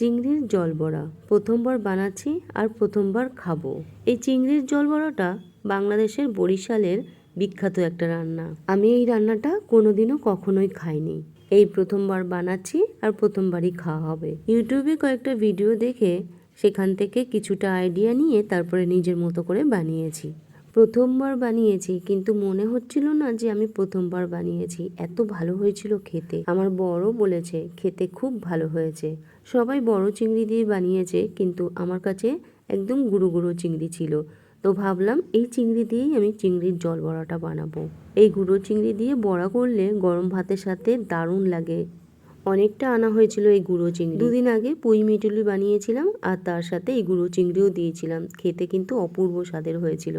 চিংড়ির জল বড়া। প্রথমবার বানাচ্ছি আর প্রথমবার খাব। এই চিংড়ির জল বড়াটা বাংলাদেশের বরিশালের বিখ্যাত একটা রান্না। আমি এই রান্নাটা কোনোদিনও কখনোই খাইনি। এই প্রথমবার বানাচ্ছি আর প্রথমবারই খাওয়া হবে। ইউটিউবে কয়েকটা ভিডিও দেখে সেখান থেকে কিছুটা আইডিয়া নিয়ে তারপরে নিজের মতো করে বানিয়েছি। প্রথমবার বানিয়েছি, কিন্তু মনে হচ্ছিল না যে আমি প্রথমবার বানিয়েছি। এত ভালো হয়েছিল খেতে। আমার বড় বলেছে, খেতে খুব ভালো হয়েছে। সবাই বড় চিংড়ি দিয়ে বানিয়েছে, কিন্তু আমার কাছে একদম গুঁড়ো গুঁড়ো চিংড়ি ছিল। তো ভাবলাম, এই চিংড়ি দিয়েই আমি চিংড়ির জল বড়াটা বানাবো। এই গুঁড়ো চিংড়ি দিয়ে বড়া করলে গরম ভাতের সাথে দারুণ লাগে। অনেকটা আনা হয়েছিল এই গুঁড়ো চিংড়ি। দুদিন আগে পুঁই মিটুলি বানিয়েছিলাম, আর তার সাথে এই গুঁড়ো চিংড়িও দিয়েছিলাম। খেতে কিন্তু অপূর্ব স্বাদের হয়েছিল।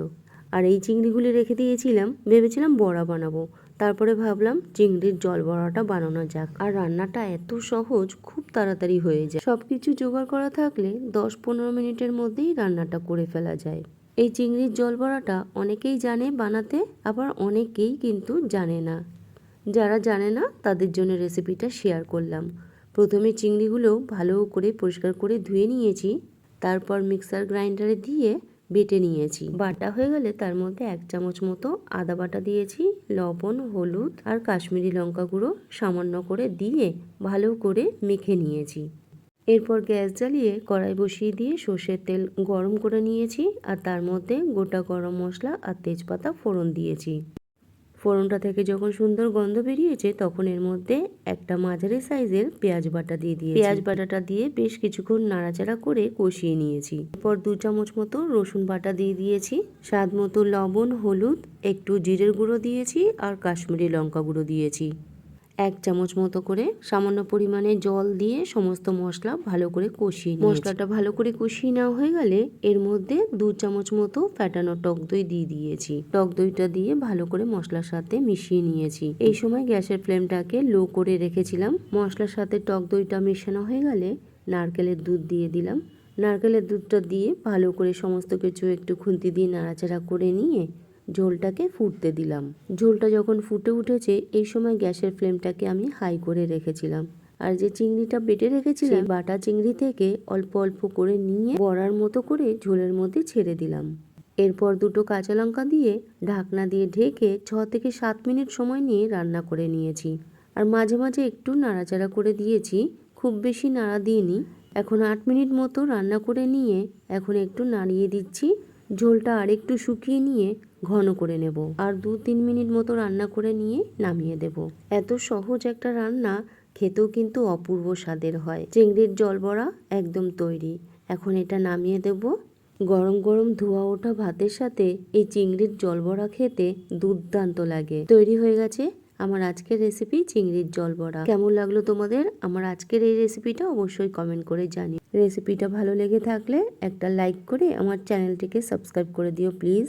আর এই চিংড়িগুলি রেখে দিয়েছিলাম, ভেবেছিলাম বড়া বানাবো। তারপরে ভাবলাম চিংড়ির জল বড়াটা বানানো যাক। আর রান্নাটা এত সহজ, খুব তাড়াতাড়ি হয়ে যায়। সব কিছু জোগাড় করা থাকলে দশ পনেরো মিনিটের মধ্যেই রান্নাটা করে ফেলা যায়। এই চিংড়ির জল বড়াটা অনেকেই জানে বানাতে, আবার অনেকেই কিন্তু জানে না। যারা জানে না, তাদের জন্য রেসিপিটা শেয়ার করলাম। প্রথমে চিংড়িগুলো ভালো করে পরিষ্কার করে ধুয়ে নিয়েছি, তারপর মিক্সার গ্রাইন্ডারে দিয়ে বেটে নিয়েছি। বাটা হয়ে গেলে তার মধ্যে এক চামচ মতো আদা বাটা দিয়েছি, লবণ, হলুদ আর কাশ্মীরি লঙ্কা গুঁড়ো সামান্য করে দিয়ে ভালো করে মেখে নিয়েছি। এরপর গ্যাস জ্বালিয়ে কড়াই বসিয়ে দিয়ে সর্ষের তেল গরম করে নিয়েছি আর তার মধ্যে গোটা গরম মশলা আর তেজপাতা ফোড়ন দিয়েছি। ফোড়নটা থেকে যখন সুন্দর গন্ধ বেরিয়েছে, তখন এর মধ্যে একটা মাঝারি সাইজের পেঁয়াজ বাটা দিয়ে দিয়ে পেঁয়াজ বাটাটা দিয়ে বেশ কিছুক্ষণ নাড়াচাড়া করে কষিয়ে নিয়েছি। এরপর দু চামচ মতো রসুন বাটা দিয়ে দিয়েছি। স্বাদ মতো লবণ, হলুদ, একটু জিরের গুঁড়ো দিয়েছি আর কাশ্মীরি লঙ্কা গুঁড়ো দিয়েছি। এক চামচ মতো করে সামান্য পরিমাণে জল দিয়ে সমস্ত মশলা ভালো করে কষিয়ে মশলাটা ভালো করে কষিয়ে নেওয়া হয়ে গেলে এর মধ্যে দু চামচ মতো ফ্যাটানো টক দই দিয়ে দিয়েছি। টক দইটা দিয়ে ভালো করে মশলার সাথে মিশিয়ে নিয়েছি। এই সময় গ্যাসের ফ্লেমটাকে লো করে রেখেছিলাম। মশলার সাথে টক দইটা মেশানো হয়ে গেলে নারকেলের দুধ দিয়ে দিলাম। নারকেলের দুধটা দিয়ে ভালো করে সমস্ত কিছু একটু খুন্তি দিয়ে নাড়াচাড়া করে নিয়ে ঝোলটাকে ফুটতে দিলাম। ঝোলটা যখন ফুটে উঠেছে, এই সময় গ্যাসের ফ্লেমটাকে আমি হাই করে রেখেছিলাম। আর যে চিংড়িটা বেটে রেখেছিলাম বাটা চিংড়ি থেকে অল্প অল্প করে নিয়ে বড়ার মতো করে ঝোলের মধ্যে ছেড়ে দিলাম। এরপর দুটো কাঁচা লঙ্কা দিয়ে ঢাকনা দিয়ে ঢেকে ছ থেকে সাত মিনিট সময় নিয়ে রান্না করে নিয়েছি। আর মাঝে মাঝে একটু নাড়াচাড়া করে দিয়েছি, খুব বেশি নাড়া দিইনি। এখন আট মিনিট মতো রান্না করে নিয়ে এখন একটু নাড়িয়ে দিচ্ছি। ঝোলটা আরেকটু শুকিয়ে নিয়ে ঘন করে নেব আর দু তিন মিনিট মতো রান্না করে নিয়ে নামিয়ে দেব। এত সহজ একটা রান্না খেতেও কিন্তু অপূর্ব স্বাদের হয়। চিংড়ির জল বড়া একদম তৈরি। এখন এটা নামিয়ে দেব। গরম গরম ধোয়া ওঠা ভাতের সাথে এই চিংড়ির জল বড়া খেতে দুর্দান্ত লাগে। তৈরি হয়ে গেছে আমার আজকের রেসিপি চিংড়ির জল বড়া। কেমন লাগল তোমাদের? আমার আজকের এই রেসিপিটা অবশ্যই কমেন্ট করে জানি রেসিপিটা ভালো লেগে থাকলে একটা লাইক করে আমার চ্যানেলটিকে সাবস্ক্রাইব করে দিও প্লিজ